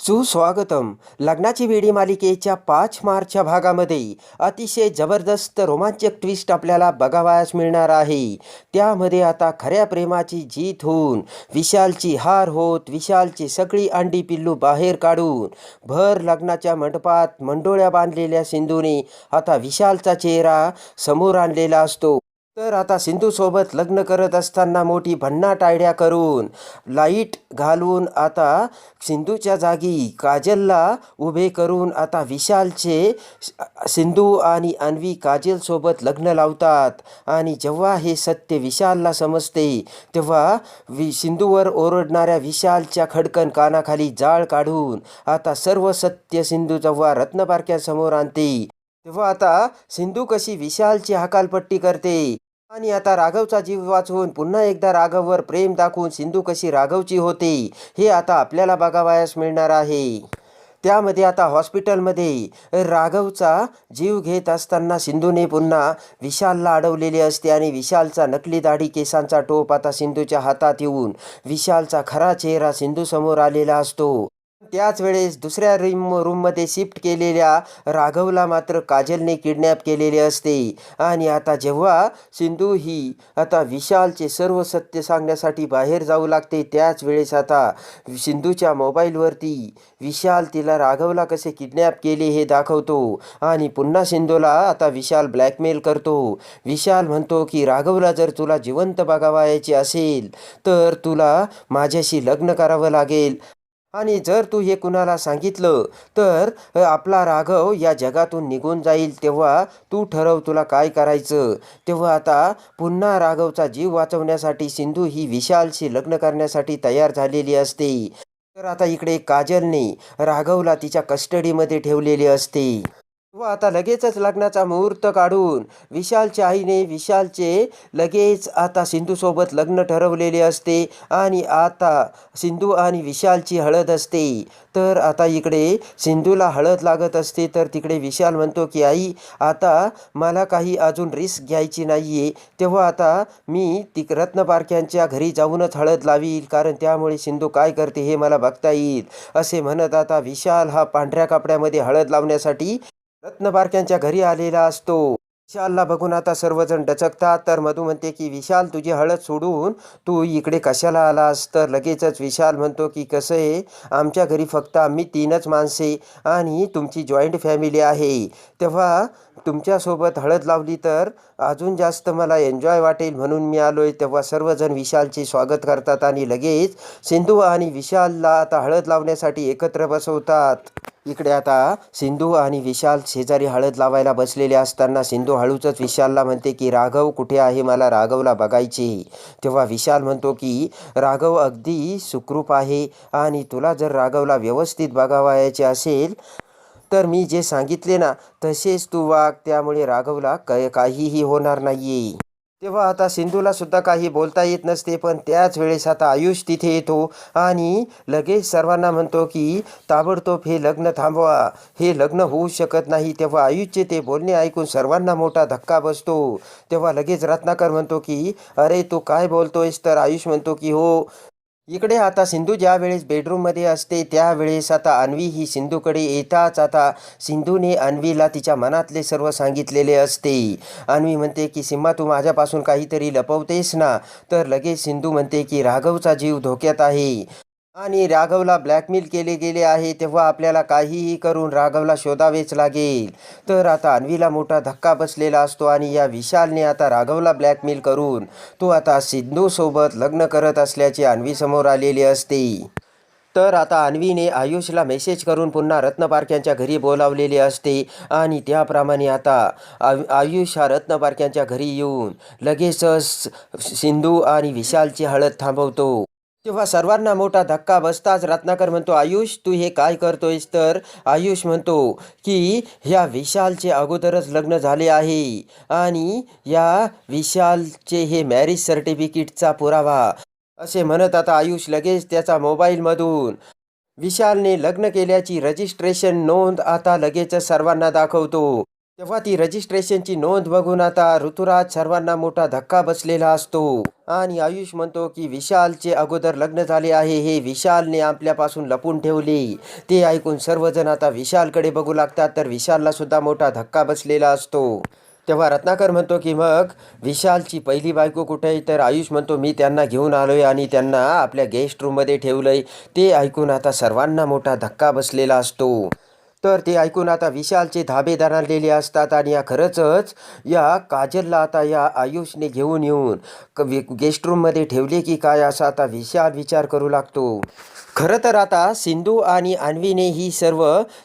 सुस्वागतम. लग्नाची वेडी मालिकेच्या पाच मार्चच्या भागामध्ये अतिशय जबरदस्त रोमांचक ट्विस्ट आपल्याला बघावयास मिळणार आहे. त्यामध्ये आता खऱ्या प्रेमाची जीत होऊन विशालची हार होत विशालची सगळी अंडी पिल्लू बाहेर काढून भर लग्नाच्या मंडपात मंडोळ्या बांधलेल्या सिंधूने आता विशालचा चेहरा समोर आणलेला असतो. तर आता सिंधूसोबत लग्न करत असताना मोठी भन्नाटायड्या करून लाइट घालून आता सिंधूच्या जागी काजलला उभे करून आता विशालचे सिंधू आणि अन्वी काजलसोबत लग्न लावतात. आणि जेव्हा हे सत्य विशालला समजते तेव्हा वि सिंधूवर ओरडणाऱ्या विशालच्या खडकन कानाखाली जाळ काढून आता सर्व सत्य सिंधू जेव्हा रत्नपारख्यासमोर आणते. तेव्हा आता सिंधू कशी विशालची हकालपट्टी करते आणि आता राघवचा जीव वाचवून पुन्हा एकदा राघववर प्रेम दाखवून सिंधू कशी राघवची होते हे आता आपल्याला बघावयास मिळणार आहे. त्यामध्ये आता हॉस्पिटलमध्ये राघवचा जीव घेत असताना सिंधूने पुन्हा विशालला अडवलेले असते आणि विशालचा नकली दाढी केसांचा टोप आता सिंधूच्या हातात येऊन विशालचा खरा चेहरा सिंधूसमोर आलेला असतो. त्याच वेळेस दुसऱ्या रूम रूममध्ये शिफ्ट केलेल्या राघवला मात्र काजलने किडनॅप केलेले असते. आणि आता जेव्हा सिंधू ही आता विशालचे सर्व सत्य सांगण्यासाठी बाहेर जाऊ लागते त्याच वेळेस आता सिंधूच्या मोबाईलवरती विशाल तिला राघवला कसे किडनॅप केले हे दाखवतो. आणि पुन्हा सिंधूला आता विशाल ब्लॅकमेल करतो. विशाल म्हणतो की राघवला जर तुला जिवंत बघावायचे असेल तर तुला माझ्याशी लग्न करावं लागेल. आणि जर तू हे कुणाला सांगितलं तर आपला राघव या जगातून निघून जाईल तेव्हा तू ठरव तुला काय करायचं. तेव्हा आता पुन्हा राघवचा जीव वाचवण्यासाठी सिंधू ही विशालशी लग्न करण्यासाठी तयार झालेली असते. तर आता इकडे काजलने राघवला तिच्या कस्टडीमध्ये ठेवलेले असते. व आता लगेचच लग्नाचा मुहूर्त काढून विशालच्या आईने विशालचे लगेच आता सिंधूसोबत लग्न ठरवलेले असते आणि आता सिंधू आणि विशालची हळद असते. तर आता इकडे सिंधूला हळद लागत असते. तर तिकडे विशाल म्हणतो की आई आता मला काही अजून रिस्क घ्यायची नाही आहे तेव्हा आता मी तिक रत्नपारख्यांच्या घरी जाऊनच हळद लावील. कारण त्यामुळे सिंधू काय करते हे मला बघता येईल. असे म्हणत आता विशाल हा पांढऱ्या कपड्यामध्ये हळद लावण्यासाठी रत्नबारक्यांच्या घरी आलेला असतो. विशालला बघून आता सर्वजण डचकतात. तर मधू म्हणते की विशाल तुझी हळद सोडून तू इकडे कशाला आलास? तर लगेचच विशाल म्हणतो की कसं आहे? आमच्या घरी फक्त आम्ही तीनच माणसे आणि तुमची जॉईंट फॅमिली आहे. तेव्हा तुमच्यासोबत हळद लावली तर अजून जास्त मला एन्जॉय वाटेल म्हणून मी आलो आहे तेव्हा सर्वजण विशालचे स्वागत करतात आणि लगेच सिंधू आणि विशालला आता हळद लावण्यासाठी एकत्र बसवतात. इकडे आता सिंधू आणि विशाल शेजारी हळद लावायला बसलेले असताना सिंधू हळूचच विशालला म्हणते की राघव कुठे आहे? मला राघवला बघायचे. तेव्हा विशाल म्हणतो की राघव अगदी सुखरूप आहे आणि तुला जर राघवला व्यवस्थित बघावायचे असेल तर मी जे सांगितले ना तसेच तू वाग. त्यामुळे राघवला क काहीही होणार नाही तेव्हा आता सिंधूला सुद्धा काही बोलता येत नसते पण त्याच वेळेस आता आयुष तिथे येतो आणि लगेच सर्वांना म्हणतो की ताबडतोब हे लग्न थांबवा. हे लग्न होऊ शकत नाही. तेव्हा आयुषचे ते बोलणे ऐकून सर्वांना मोठा धक्का बसतो. तेव्हा लगेच रत्नाकर म्हणतो की अरे तू काय बोलतोयस? तर आयुष म्हणतो की हो इकडे आता सिंधू ज्यावेळेस बेडरूममध्ये असते त्यावेळेस आता अन्वी ही सिंधूकडे येताच आता सिंधूने अन्वीला तिच्या मनातले सर्व सांगितलेले असते. अन्वी म्हणते की सिम्मा तू माझ्यापासून काहीतरी लपवतेस ना? तर लगेच सिंधू म्हणते की राघवचा जीव धोक्यात आहे. आणि राघवला ब्लॅकमेल केले गेले आहे तेव्हा आपल्याला काहीही करून राघवला शोधावेच लागेल. तर आता अन्वीला मोठा धक्का बसलेला असतो आणि या विशालने आता राघवला ब्लॅकमेल करून तो आता सिंधूसोबत लग्न करत असल्याचे अन्वी समोर आलेले असते. तर आता अन्वीने आयुषला मेसेज करून पुन्हा रत्नपारख्यांच्या घरी बोलावलेले असते आणि त्याप्रमाणे आता आयु आयुष हा रत्नपारख्यांच्या घरी येऊन लगेचच सिंधू आणि विशालची हळद थांबवतो. तेव्हा सर्वांना मोठा धक्का बसताच रत्नाकर म्हणतो आयुष तू हे काय करतोयस? तर आयुष म्हणतो की ह्या विशालचे अगोदरच लग्न झाले आहे आणि या विशालचे हे मॅरेज सर्टिफिकेटचा पुरावा. असे म्हणत आता आयुष लगेच त्याचा मोबाईलमधून विशालने लग्न केल्याची रजिस्ट्रेशन नोंद आता लगेचच सर्वांना दाखवतो. तेव्हा ती रजिस्ट्रेशनची नोंद बघून आता ऋतुराज सर्वांना मोठा धक्का बसलेला असतो. आणि आयुष म्हणतो की विशालचे अगोदर लग्न झाले आहे हे विशालने आपल्यापासून लपून ठेवले. ते ऐकून सर्वजण आता विशालकडे बघू लागतात तर विशालला सुद्धा मोठा धक्का बसलेला असतो. तेव्हा रत्नाकर म्हणतो की मग विशालची पहिली बायको कुठे आहे? तर आयुष म्हणतो मी त्यांना घेऊन आलो आहे आणि त्यांना आपल्या गेस्ट रूममध्ये ठेवलं आहे ते ऐकून आता सर्वांना मोठा धक्का बसलेला असतो. तर ते ऐकून आता विशालचे धाबे दणारलेले असतात आणि या खरंचच या काजलला आता या आयुषने घेऊन येऊन क गेस्ट रूममध्ये ठेवले की काय असा आता विशाल विचार करू लागतो. खरं तर आता सिंधू आणि अन्वीने ही सर्व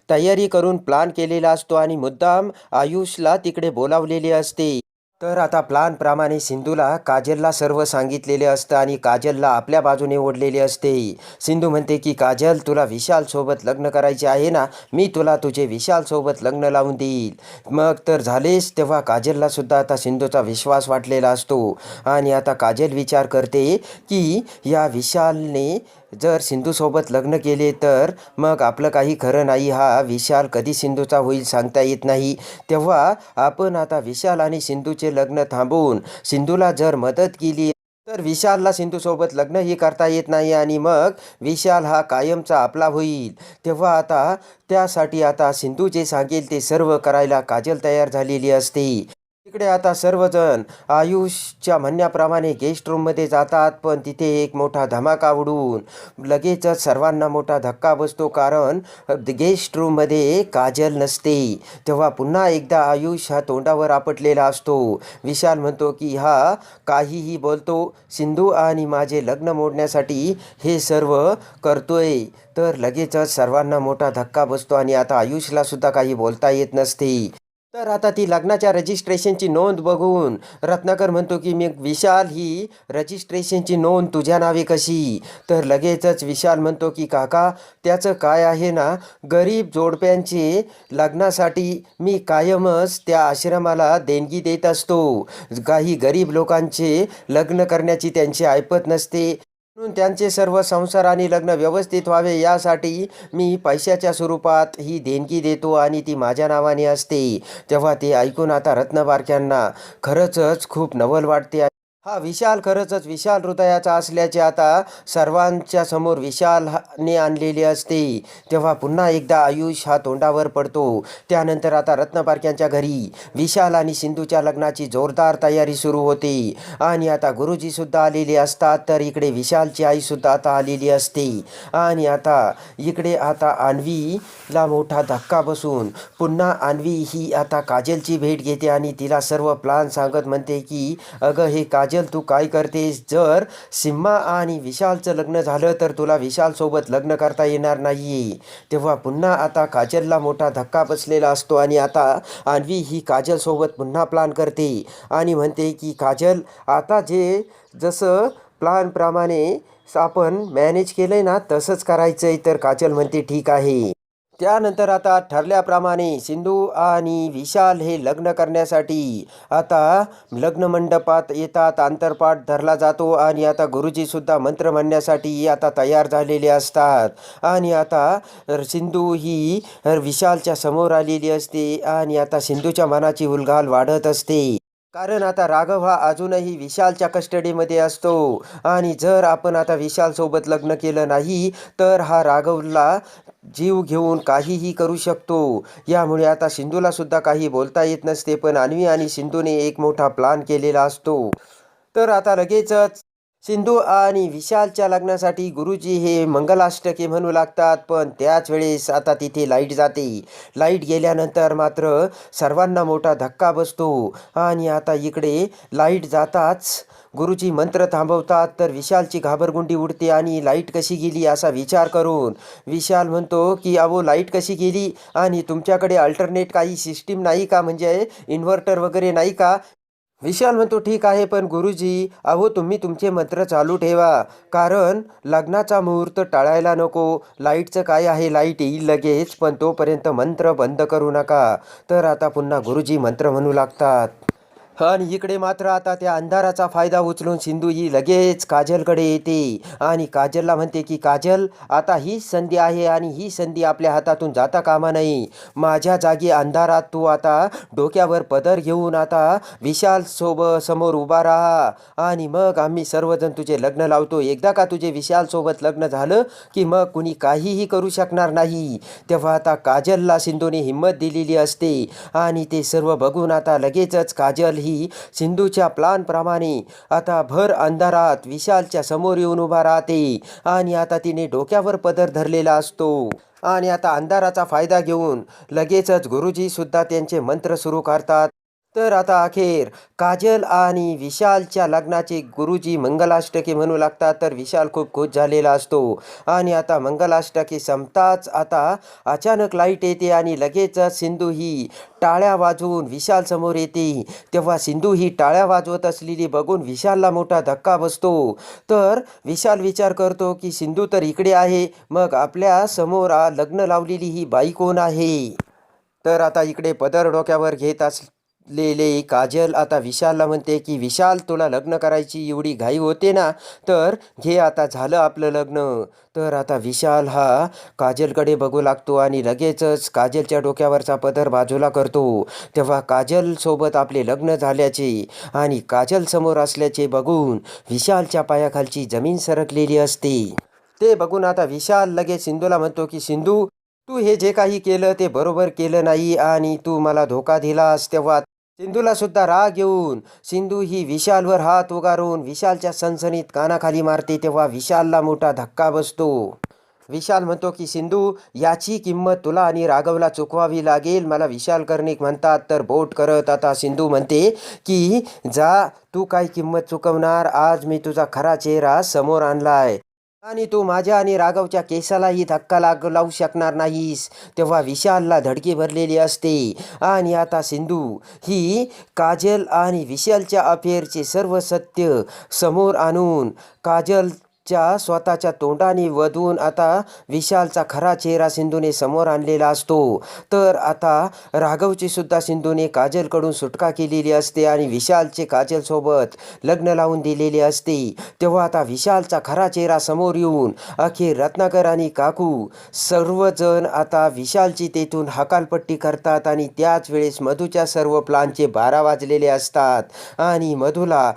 तयारी करून प्लान केलेला असतो आणि मुद्दाम आयुषला तिकडे बोलावलेले असते. तर आता प्लानप्रमाणे सिंधूला काजलला सर्व सांगितलेले असतं आणि काजलला आपल्या बाजूने ओढलेले असते. सिंधू म्हणते की काजल तुला विशालसोबत लग्न करायचे आहे ना? मी तुला तुझे विशालसोबत लग्न लावून देईल. मग तर झालेच तेव्हा काजलला सुद्धा आता सिंधूचा विश्वास वाटलेला असतो. आणि आता काजल विचार करते की या विशालने जर सिंधूसोबत लग्न केले तर मग आपलं काही खरं नाही हा विशाल कधी सिंधूचा होईल सांगता येत नाही. तेव्हा आपण आता विशाल आणि सिंधूचे लग्न थांबवून सिंधूला जर मदत केली तर विशालला सिंधूसोबत लग्नही करता येत नाही आणि मग विशाल हा कायमचा आपला होईल. तेव्हा आता त्यासाठी आता सिंधू जे सांगेल ते सर्व करायला काजल तयार झालेली असते. तिकडे आता सर्वजण आयुषच्या म्हणण्याप्रमाणे गेस्ट रूममध्ये जातात पण तिथे एक मोठा धमाका उडून लगेचच सर्वांना मोठा धक्का बसतो कारण गेस्ट रूममध्ये काजल नसते. तेव्हा पुन्हा एकदा आयुष हा तोंडावर आपटलेला असतो. विशाल म्हणतो की हा काहीही बोलतो. सिंधू आणि माझे लग्न मोडण्यासाठी हे सर्व करतोय. तर लगेचच सर्वांना मोठा धक्का बसतो आणि आता आयुषला सुद्धा काही बोलता येत नसते. तर आता ती लग्नाच्या रजिस्ट्रेशनची नोंद बघून रत्नाकर म्हणतो की मी विशाल ही रजिस्ट्रेशनची नोंद तुझ्या नावे कशी? तर लगेचच विशाल म्हणतो की काका त्याचं काय आहे ना गरीब जोडप्यांचे लग्नासाठी मी कायमच त्या आश्रमाला देणगी देत असतो. काही गरीब लोकांचे लग्न करण्याची त्यांची ऐपत नसते. म्हणून त्यांचे सर्व संसार आणि लग्न व्यवस्थित व्हावे यासाठी मी पैशाच्या स्वरूपात ही देणगी देतो आणि ती माझ्या नावाने असते. तेव्हा ते ऐकून आता रत्नबारक्यांना खरंचच खूप नवल वाटते. हा विशाल खरंचच विशाल हृदयाचा असल्याचे आता सर्वांच्या समोर विशालने आणलेले असते. तेव्हा पुन्हा एकदा आयुष हा तोंडावर पडतो. त्यानंतर आता रत्नपारख्यांच्या घरी विशाल आणि सिंधूच्या लग्नाची जोरदार तयारी सुरू होते. आणि आता गुरुजीसुद्धा आलेले असतात तर इकडे विशालची आई सुद्धा आता आलेली असते. आणि आता इकडे आता अन्वीला मोठा धक्का बसून पुन्हा अन्वी ही आता काजलची भेट घेते आणि तिला सर्व प्लान सांगत म्हणते की अगं हे काजल काजल तू काय करतेस? जर सिम्मा आणि विशालचं लग्न झालं तर तुला विशालसोबत लग्न करता येणार नाही तेव्हा पुन्हा आता काजलला मोठा धक्का बसलेला असतो आणि आता अन्वी ही काजलसोबत पुन्हा प्लान करते आणि म्हणते की काजल आता जे जसं प्लानप्रमाणे आपण मॅनेज केलं आहे ना तसंच करायचं आहे तर काजल म्हणते ठीक आहे. त्यानंतर आता ठरल्याप्रमाणे सिंधू आणि विशाल हे लग्न करण्यासाठी आता लग्न मंडपात येतात आंतरपाठ धरला जातो आणि आता गुरुजीसुद्धा मंत्र म्हणण्यासाठी आता तयार झालेले असतात. आणि आता सिंधू ही विशालच्या समोर आलेली असते आणि आता सिंधूच्या मनाची उलघाल वाढत असते. कारण आता राघव हा अजूनही विशालच्या कस्टडीमध्ये असतो. आणि जर आपण आता विशालसोबत लग्न केलं नाही तर हा राघवला जीव घेऊन काहीही करू शकतो. यामुळे आता सिंधूला सुद्धा काही बोलता येत नसते पण अन्वी आणि सिंधूने एक मोठा प्लान केलेला असतो. तर आता लगेचच सिंधू आणि विशालच्या लग्नासाठी गुरुजी हे मंगलाष्टके म्हणू लागतात पण त्याच वेळेस आता तिथे लाइट जाते. लाइट गेल्यानंतर मात्र सर्वांना मोठा धक्का बसतो. आणि आता इकडे लाइट जाताच गुरुजी मंत्र थांबवतात तर विशालची घाबरगुंडी उडते आणि लाइट कशी गेली असा विचार करून विशाल म्हणतो की अहो लाइट कशी गेली? आणि तुमच्याकडे अल्टरनेट काही सिस्टीम नाही का? म्हणजे इन्व्हर्टर वगैरे नाही का? विशाल म्हणतो ठीक आहे पण गुरुजी अहो तुम्ही तुमचे मंत्र चालू ठेवा. कारण लग्नाचा मुहूर्त टाळायला नको. लाईटचं काय आहे लाइट येईल लगेच पण तोपर्यंत मंत्र बंद करू नका. तर आता पुन्हा गुरुजी मंत्र म्हणू लागतात. आणि इकडे मात्र आता त्या अंधाराचा फायदा उचलून सिंधू ही लगेच काजलकडे येते. आणि काजलला म्हणते की काजल आता हीच संधी आहे आणि ही संधी आपल्या हातातून जाता कामा नये. माझ्या जागी अंधारात तू आता डोक्यावर पदर घेऊन आता विशाल सोब समोर उभा राहा. आणि मग आम्ही सर्वजण तुझे लग्न लावतो. एकदा का तुझे विशाल सोबत लग्न झालं की मग कुणी काहीही करू शकणार नाही. तेव्हा आता काजलला सिंधूने हिंमत दिलेली असते. आणि ते सर्व बघून आता लगेचच काजल ही सिंधूच्या प्लानप्रमाणे आता भर अंधारात विशालच्या समोर येऊन उभा राहते. आणि आता तिने डोक्यावर पदर धरलेला असतो. आणि आता अंधाराचा फायदा घेऊन लगेचच गुरुजी सुद्धा त्यांचे मंत्र सुरू करतात. तर आता अखेर काजल आणि विशालच्या लग्नाचे गुरुजी मंगलाष्टके म्हणू लागतात तर विशाल खूप खुश झालेला असतो. आणि आता मंगलाष्टके संपताच आता अचानक लाइट येते आणि लगेचच सिंधू ही टाळ्या वाजवून विशाल समोर येते. तेव्हा सिंधू ही टाळ्या वाजवत असलेली बघून विशालला मोठा धक्का बसतो. तर विशाल विचार करतो की सिंधू तर इकडे आहे मग आपल्यासमोर लग्न लावलेली ही बाई कोण आहे? तर आता इकडे पदर डोक्यावर घेत लेले काजल आता विशालला म्हणते की विशाल तुला लग्न करायची एवढी घाई होते ना तर घे आता झालं आपलं लग्न. तर आता विशाल हा काजलकडे बघू लागतो आणि लगेचच काजलच्या डोक्यावरचा पदर बाजूला करतो. तेव्हा काजलसोबत आपले लग्न झाल्याचे आणि काजल समोर असल्याचे बघून विशालच्या पायाखालची जमीन सरकलेली असते. ते बघून आता विशाल लगेच सिंधूला म्हणतो की सिंधू तू हे जे काही केलं ते बरोबर केलं नाही आणि तू मला धोका दिलास तेव्हा सिंधूला सुद्धा राग येऊन सिंधू ही विशालवर हात उगारून विशालच्या सनसनीत कानाखाली मारते तेव्हा विशालला मोठा धक्का बसतो. विशाल म्हणतो की सिंधू याची किंमत तुला आणि राघवला चुकवावी लागेल. मला विशाल कर्णिक म्हणतात तर बोट करत आता सिंधू म्हणते की जा तू काही किंमत चुकवणार. आज मी तुझा खरा चेहरा समोर आणलाय. आणि तू माझ्या आणि राघवच्या केसालाही धक्का लाग लावू शकणार नाहीस. तेव्हा विशालला धडकी भरलेली असते. आणि आता सिंधू ही काजल आणि विशालच्या अफेअरचे सर्व सत्य समोर आणून काजल च्या स्वतःच्या तोंडाने वधून आता विशालचा खरा चेहरा सिंधूने समोर आणलेला असतो. तर आता राघवची सुद्धा सिंधूने काजलकडून सुटका केलेली असते आणि विशालचे काजलसोबत लग्न लावून दिलेले असते. तेव्हा आता विशालचा खरा चेहरा समोर येऊन अखेर रत्नाकर आणि काकू सर्वजण आता विशालची तेथून हकालपट्टी करतात आणि त्याच वेळेस मधूच्या सर्व प्लानचे बारा वाजलेले असतात. आणि मधूला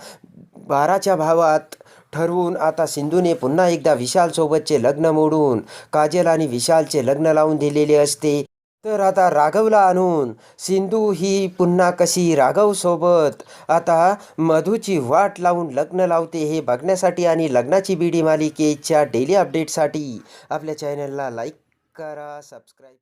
बाराच्या भावात ठरवून आता सिंधूने पुन्हा एकदा विशालसोबतचे लग्न मोडून काजल आणि विशालचे लग्न लावून दिलेले असते. तर आता राघवला आणून सिंधू ही पुन्हा कशी राघवसोबत आता मधूची वाट लावून लग्न लावते हे बघण्यासाठी आणि लग्नाची बीडी मालिकेच्या डेली अपडेटसाठी आपल्या चॅनलला लाईक करा सबस्क्राईब